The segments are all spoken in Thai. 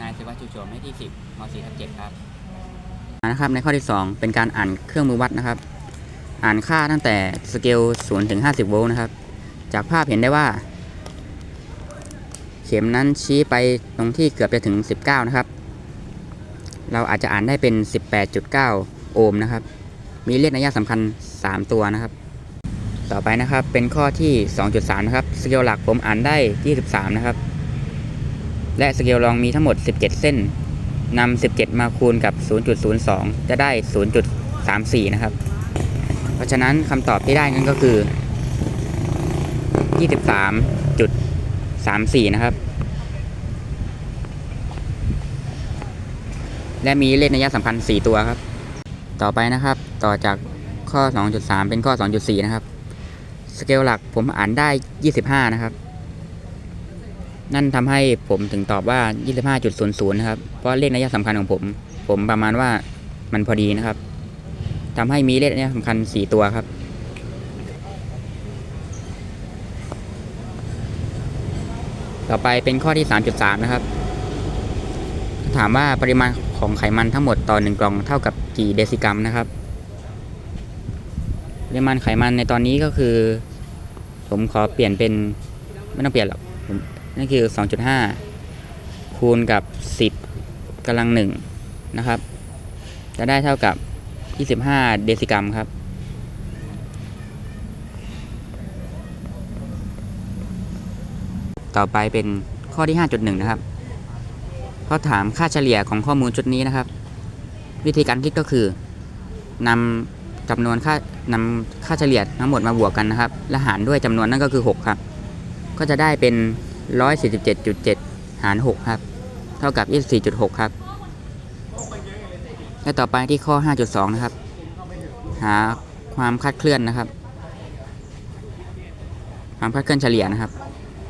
นายศิวัชชูโฉมให้ที่ 10ม .4 ทับ7ครับนะครับในข้อที่ 2 เป็นการอ่านเครื่องมือวัดนะครับ อ่านค่าตั้งแต่สเกล0ถึง50 โวลต์นะครับ จากภาพเห็นได้ว่า เข็มนั้นชี้ไปตรงที่เกือบจะถึง 19 นะครับ เราอาจจะอ่านได้เป็น 18.9 โอห์มนะครับ มีเลขนัยสำคัญ 3 ตัวนะครับ ต่อไปนะครับเป็นข้อที่ 2.3 นะครับ สเกลหลักผมอ่านได้ 23 นะครับ และสเกลรองมีทั้งหมด 17 เส้นนำ17 มาคูณกับ 0.02 จะได้ 0.34 นะครับ เพราะฉะนั้นคำตอบที่ได้นั่นก็คือ 23.34 นะครับ และมีเลขนัยสำคัญ 4 ตัวครับ ต่อไปนะครับ ต่อจากข้อ 2.3 เป็นข้อ 2.4 นะครับ สเกลหลักผมอ่านได้ 25 นะครับ นั่นทำให้ผมถึงตอบว่า 25.00 นะครับ เพราะเลขนัยสำคัญของผม ผมประมาณว่ามันพอดีนะครับทำให้มีเลขนัยสำคัญ 4 ตัวครับ ต่อไปเป็นข้อที่ 3.3 นะครับ ถามว่าปริมาณของไขมันทั้งหมดต่อ1กล่องเท่ากับกี่เดซิกรัมนะครับ ปริมาณไขมันในตอนนี้ก็คือ ผมขอเปลี่ยนเป็นไม่ต้องเปลี่ยนหรอกผม นั่นคือ 2.5 คูณกับ 10กำลังหนึ่งนะครับ จะได้เท่ากับ 25 เดซิกรัมครับ ต่อไปเป็นข้อที่ 5.1 นะครับเขาถามค่าเฉลี่ยของข้อมูลชุดนี้นะครับ วิธีการคิดก็คือนำจำนวนค่านำค่าเฉลี่ยทั้งหมดมาบวกกันนะครับ และหารด้วยจำนวนนั่นก็คือ 6 ครับ ก็จะได้เป็น 147.7 หาร 6 ครับ เท่ากับ 24.6 ครับ และต่อไปที่ข้อ 5.2 นะครับ หาความคลาดเคลื่อนนะครับ ความคลาดเคลื่อนเฉลี่ยนะครับ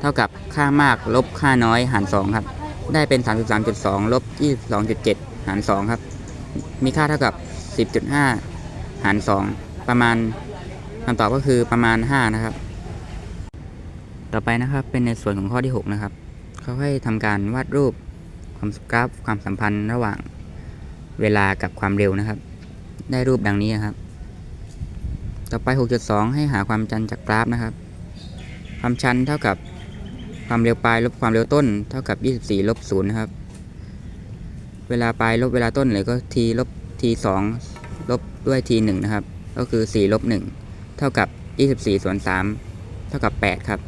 เท่ากับค่ามากลบค่าน้อยหาร 2 ครับ ได้เป็น 33.2 ลบ 22.7 หาร 2 ครับ มีค่าเท่ากับ 10.5 หาร 2 ประมาณคำตอบก็คือประมาณ 5 นะครับ ต่อไปนะครับเป็นในส่วนของข้อที่ 6 นะครับ เขาให้ทำการวาดรูปความกราฟความสัมพันธ์ระหว่างเวลากับความเร็วนะครับ ได้รูปดังนี้นครับ ต่อไป 6.2 ให้หาความชันจากกราฟนะครับ ความชันเท่ากับความเร็วปลายลบความเร็วต้น เท่ากับ 24 ลบ0นะครับ เวลาปลายลบเวลาต้นเลยก็ t ลบ t 2ลบด้วย t 1นะครับ ก็คือ 4 ลบ 1 เท่ากับ 24 ส่วน 3 เท่ากับ 8 ครับ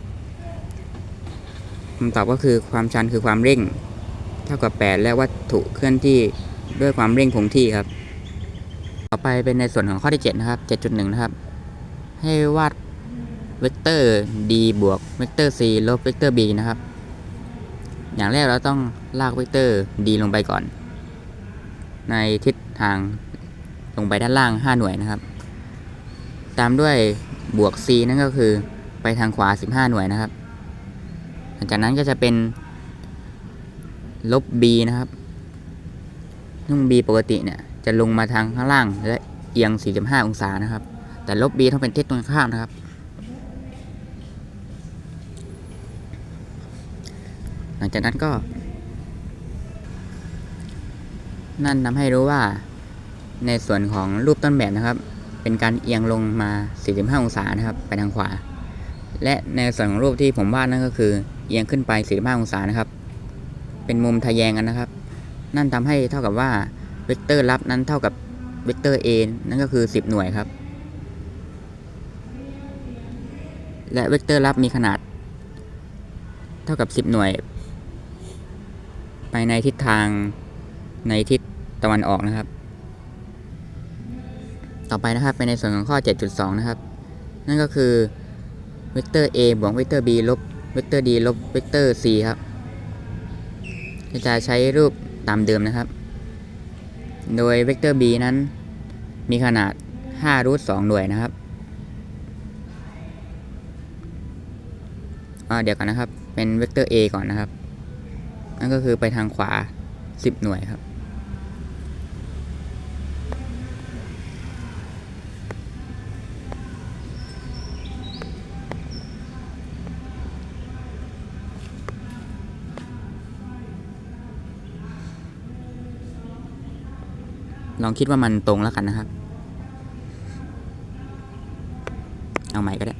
คำตอบก็คือความชันคือความเร่ง เท่ากับ 8 และวัตถุเคลื่อนที่ด้วยความเร่งคงที่ครับ ต่อไปเป็นในส่วนของข้อที่ 7 นะครับ 7.1 นะครับ ให้วาดเวกเตอร์ d บวกเวกเตอร์ c ลบเวกเตอร์ b นะครับ อย่างแรกเราต้องลากเวกเตอร์ d ลงไปก่อน ในทิศทางลงไปด้านล่าง 5 หน่วยนะครับ ตามด้วยบวก c นั่นก็คือไปทางขวา 15 หน่วยนะครับ หลังจากนั้นก็จะเป็น ลบ b นะครับนุ่ง b ปกติเนี่ยจะลงมาทางข้างล่างและเอียง 45 องศานะครับ แต่ลบ b ต้องเป็นทิศตรงข้ามนะครับ หลังจากนั้นก็ นั่นทำให้รู้ว่าในส่วนของรูปต้นแบบนะครับ เป็นการเอียงลงมา 45 องศานะครับ ไปทางขวา และในส่วนของรูปที่ผมวาดนั่นก็คือ เอียงขึ้นไป 45 องศานะครับ เป็นมุมทะแยงกันนะครับ นั่นทำให้เท่ากับว่าเวกเตอร์รับนั้นเท่ากับเวกเตอร์ a นั่นก็คือ 10 หน่วยครับ และเวกเตอร์รับมีขนาด เท่ากับ 10 หน่วย ไปในทิศทางในทิศตะวันออกนะครับ ต่อไปนะครับเป็นในส่วนของข้อ 7.2 นะครับ นั่นก็คือเวกเตอร์ a บวกเวกเตอร์ b ลบ เวกเตอร์ d ลบเวกเตอร์ c ครับจะใช้รูปตามเดิมนะครับ โดยเวกเตอร์ b นั้นมีขนาด5รูท2หน่วยนะครับเดี๋ยวกันนะครับ เป็นเวกเตอร์ a ก่อนนะครับ นั่นก็คือไปทางขวา 10 หน่วยครับ ลองคิดว่ามันตรงแล้วกันนะครับ เอาใหม่ก็ได้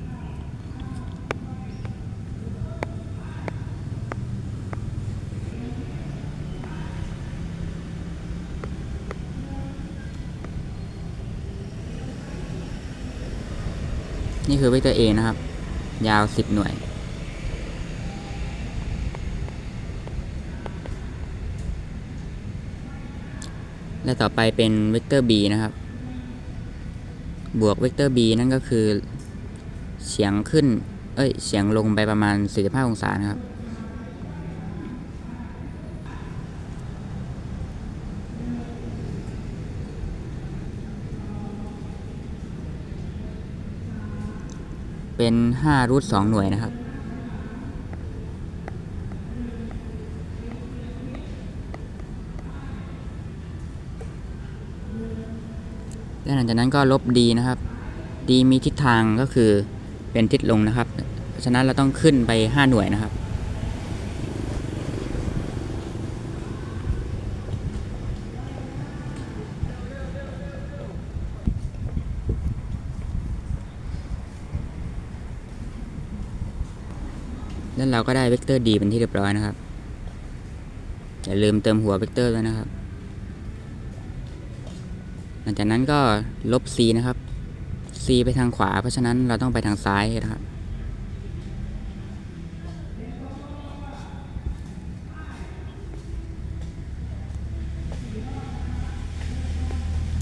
นี่คือเวกเตอร์ A นะครับ ยาว 10 หน่วย และต่อไปเป็นเวกเตอร์ b นะครับ บวกเวกเตอร์ b นั่นก็คือ เฉียงขึ้น เอ้ย เฉียงลงไปประมาณ 45 องศานะครับ เป็น5รูท2หน่วยนะครับ และหลังจากนั้นก็ลบ d นะครับ d มีทิศทางก็คือเป็นทิศลงนะครับฉะนั้นเราต้องขึ้นไป 5 หน่วยนะครับ แล้วเราก็ได้เวกเตอร์ d เป็นที่เรียบร้อยนะครับ อย่าลืมเติมหัวเวกเตอร์ด้วยนะครับ ลังจากนั้นก็ลบ c นะครับ c ไปทางขวา เพราะฉะนั้นเราต้องไปทางซ้ายนะครับ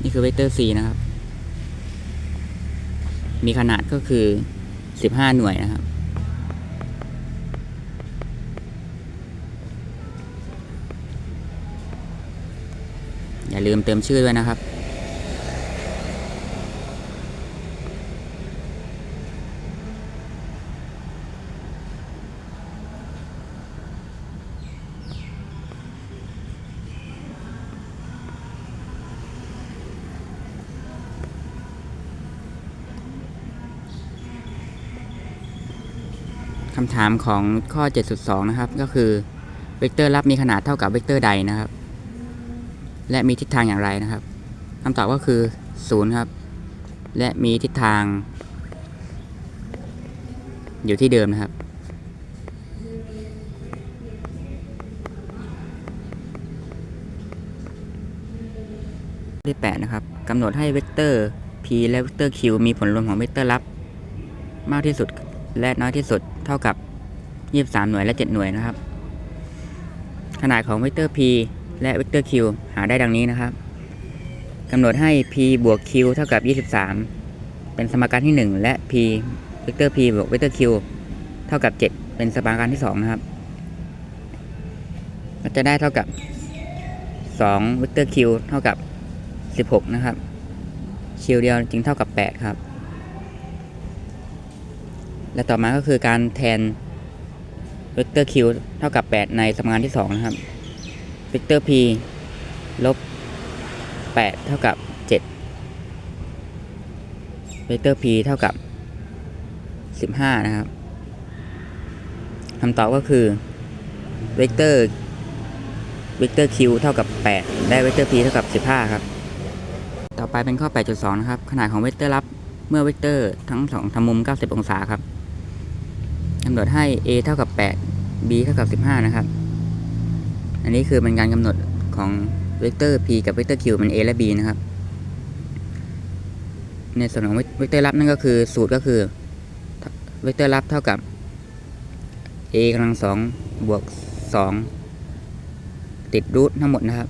นี่คือเวกเตอร์ c นะครับ มีขนาดก็คือ 15 หน่วยนะครับอย่าลืมเติมชื่อด้วยนะครับ คำถามของข้อ 7.2 นะครับ ก็คือเวกเตอร์รับมีขนาดเท่ากับเวกเตอร์ใดนะครับ และมีทิศทางอย่างไรนะครับคำตอบก็คือ 0 ครับ และมีทิศทาง อยู่ที่เดิมนะครับ ที่ 8 นะครับกำหนดให้เวกเตอร์ p และเวกเตอร์ q มีผลรวมของเวกเตอร์รับมากที่สุดและน้อยที่สุด เท่ากับ 23 หน่วยและ 7 หน่วยนะครับ ขนาดของเวกเตอร์ p และเวกเตอร์ q หาได้ดังนี้นะครับกำหนดให้ p บวก q เท่ากับ 23 เป็นสมการที่ 1 และ p เวกเตอร์ p บวกเวกเตอร์ q เท่ากับ 7 เป็นสมการที่ 2 นะครับก็จะได้เท่ากับ2เวกเตอร์ q เท่ากับ 16 นะครับ q เดียวจึงเท่ากับ 8 ครับ และต่อมาก็คือการแทนเวกเตอร์ q เท่ากับ 8 ในสมการที่ 2 นะครับเวกเตอร์ p ลบ 8 เท่ากับ 7 เวกเตอร์ p เท่ากับ 15 นะครับคำตอบก็คือเวกเตอร์เวกเตอร์ q เท่ากับ8และเวกเตอร์ p เท่ากับ 15 ครับ ต่อไปเป็นข้อ 8.2 นะครับ ขนาดของเวกเตอร์รับเมื่อเวกเตอร์ทั้งสองทำมุม 90 องศาครับ กำหนดให้ a เท่ากับ 8 b เท่ากับ 15 นะครับ อันนี้คือเป็นการกำหนดของเวกเตอร์ p กับเวกเตอร์ q เป็น a และ b นะครับ ในส่วนของเวกเตอร์รับนั่นก็คือสูตรก็คือเวกเตอร์รับเท่ากับ a กำลังสองบวก 2 ติดรูททั้งหมดนะครับ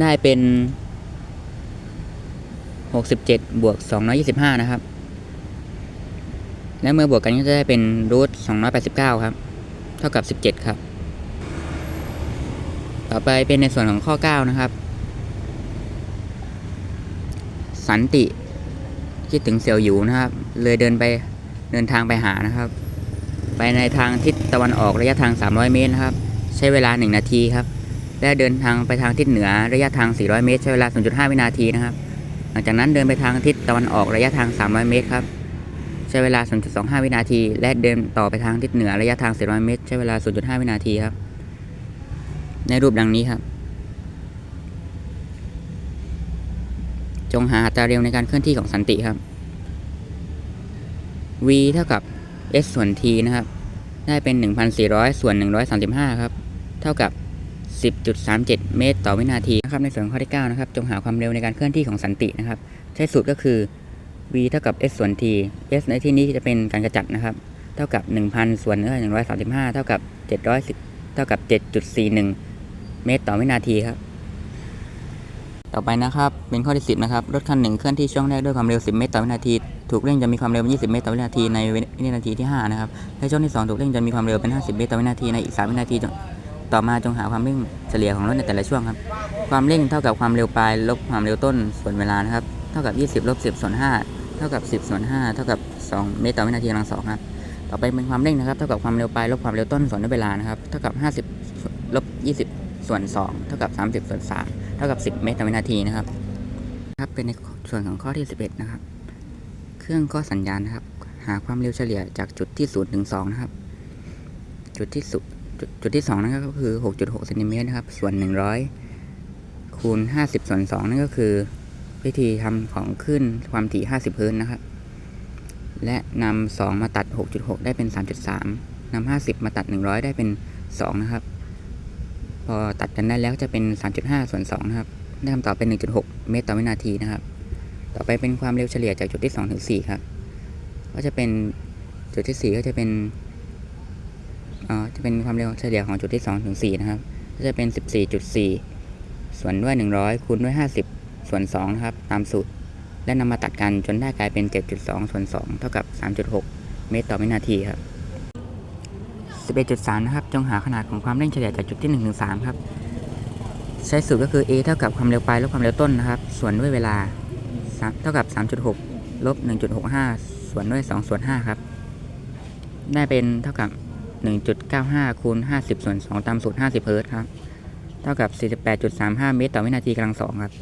ได้เป็น 67 บวก 225 นะครับ และเมื่อบวกกันก็จะได้เป็นรูท289 ครับ เท่ากับ 17 ครับ ต่อไปเป็นในส่วนของข้อ 9 นะครับ สันติคิดถึงเสี่ยวหยูนะครับ เลยเดินไปเดินทางไปหานะครับ ไปในทางทิศตะวันออกระยะทาง 300 เมตรนะครับ ใช้เวลา 1 นาทีครับและเดินทางไปทางทิศเหนือระยะทาง 400 เมตร ใช้เวลา 0.5 วินาทีนะครับ หลังจากนั้นเดินไปทางทิศตะวันออกระยะทาง 300 เมตรครับ ใช้เวลา 0.25 วินาที และเดินต่อไปทางทิศเหนือระยะทาง 400 เมตร ใช้เวลา 0.5 วินาทีครับ ในรูปดังนี้ครับ จงหาอัตราเร็วในการเคลื่อนที่ของสันติครับ v เท่ากับ s ส่วน t นะครับ ได้เป็น 1,400 ส่วน 135 ครับ เท่ากับ 10.37 เมตรต่อวินาทีนะครับในส่วนข้อที่9นะครับจงหาความเร็วในการเคลื่อนที่ของสันตินะครับ ใช้สูตรก็คือ v เท่ากับ s ส่วน t s ในที่นี้จะเป็นการกระจัดนะครับ เท่ากับ 1,000 ส่วน135 เท่ากับ 710 เท่ากับ 7.41 เมตรต่อวินาทีครับ ต่อไปนะครับเป็นข้อที่ 10 นะครับ รถคันหนึ่งเคลื่อนที่ช่วงแรกด้วยความเร็ว 10 เมตรต่อวินาทีถูกเร่งจะมีความเร็วเป็น20 เมตรต่อวินาทีในวินาทีที่ 5 นะครับและช่วงที่ 2 ถูกเร่งจะมีความเร็วเป็น 50 เมตรต่อวินาทีในอีก 3 วินาที ต่อมาจงหาความเร่งเฉลี่ยของรถในแต่ละช่วงครับ ความเร่งเท่ากับความเร็วปลายลบความเร็วต้นส่วนเวลานะครับ เท่ากับ 20ลบ10ส่วน5เท่ากับ10ส่วน5เท่ากับ 2 เมตรต่อวินาทีกำลังสองครับ ต่อไปเป็นความเร่งนะครับ เท่ากับความเร็วปลายลบความเร็วต้นส่วนด้วยเวลานะครับ เท่ากับ 50ลบ20 ส่วน 2 เท่ากับ 30 ส่วน 3 เท่ากับ 10 เมตรต่อวินาทีนะครับ ครับเป็นในส่วนของข้อที่ 11 นะครับ เครื่องก็สัญญาณนะครับ หาความเร็วเฉลี่ยจากจุดที่0ถึง2นะครับ จุดที่สุ จุดที่2นะครับก็คือ 6.6เซนติเมตรนะครับ ส่วน 100 คูณ 50 ส่วน 2 นั่นก็คือวิธีทำของขึ้นความถี่ 50เฮิร์นะครับ และนำ2มาตัด 6.6 ได้เป็น 3.3นำ50 มาตัด 100 ได้เป็น 2 นะครับ พอตัดกันได้แล้วจะเป็น 3.5 ส่วน 2 นะครับ ได้คำตอบเป็น 1.6 เมตรต่อวินาทีนะครับ ต่อไปเป็นความเร็วเฉลี่ยจากจุดที่ 2 ถึง 4 ครับ ก็จะเป็นจุดที่ 4 ก็จะเป็น จะเป็นความเร็วเฉลี่ยของจุดที่2ถึง4นะครับก็จะเป็น 14.4 ส่วนด้วย 100 คูณด้วย 50 ส่วน2นะครับตามสูตร และนำมาตัดกันจนได้กลายเป็น 7.2 ส่วน 2 เท่ากับ 3.6 เมตรต่อวินาทีครับ 11.3 นะครับ จงหาขนาดของความเร่งเฉลี่ยจากจุดที่1ถึง3ครับ ใช้สูตรก็คือ a เท่ากับความเร็วปลายลบความเร็วต้นนะครับ ส่วนด้วยเวลา เท่ากับ 3.6 ลบ 1.65 ส่วนด้วย 2 ส่วน 5 ครับ ได้เป็นเท่ากับ 1.95คูณ50ส่วน2ตามสูตร50เฮิร์ตครับ เท่ากับ 48.35 เมตรต่อวินาทีกำลังสองครับ